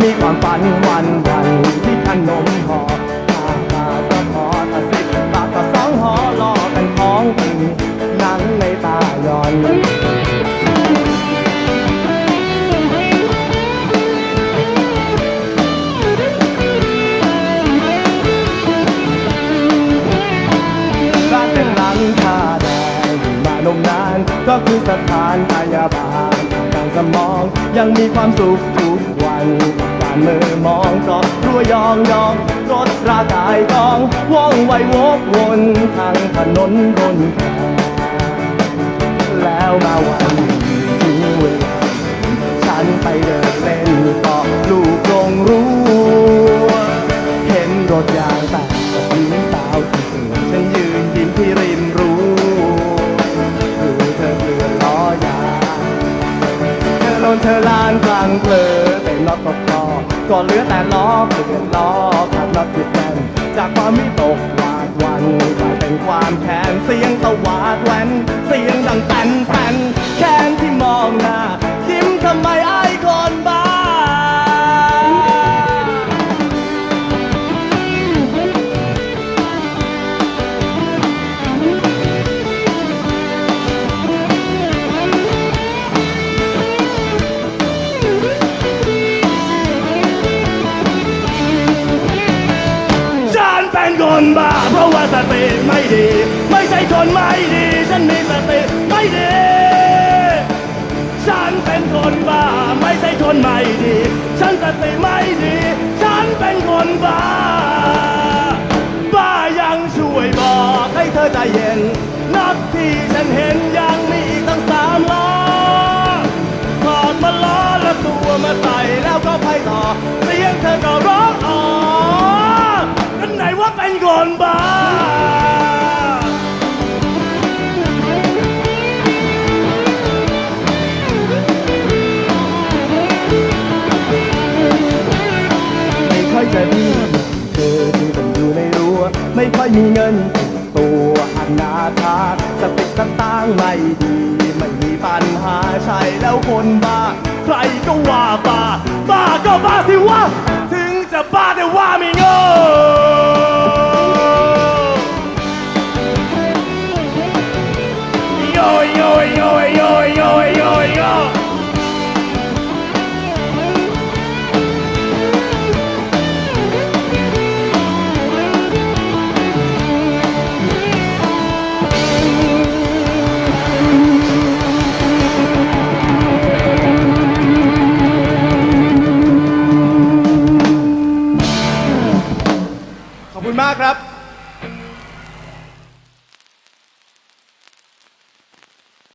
มีความฝันวันวันที่ขนมห่อห้าบาทก็พอถ้าสิบาทก็สองห่อรอกันของกินหนังในตาย้อนร้านเป็นหลังคาแดงมานมนานก็คือสถานพยาบาลทางสมองยังมีความสุขทุกวัน การมือมองก็รัวยองยองรถรากายกองว่องไววกวนทางถนนคนแล้วมาวัน นเธอลานกลางเพลอแต่น็อตกคอก็เหลือแต่ล้อเปลี่ยนล้อขัดล็อตติดแน่นจากความมิตก คนบ้าเพราะว่าสติไม่ดี ไม่ใช่คนไม่ดี ฉันมีสติไม่ดี ฉันเป็นคนบ้า ไม่ใช่คนไม่ดี ฉันสติไม่ดี ฉันเป็นคนบ้า บ้ายังช่วยบอกให้เธอใจเย็น นับที่ฉันเห็นยังมีอีกตั้งสามล้อถอดมาล้อแล้วตัวมาใส่แล้วก็ไปต่อเสียงเธอก็ร้อง่มีเงินติดตัวอนาถาสติสตางค์ไม่ดี ไม่มีปัญหาใช่แล้วคนบ้า ใครก็ว่าบ้า บ้าก็บ้าสิวะ ถึงจะบ้าแต่ว่าไม่โง่ ขอบคุณมากครับ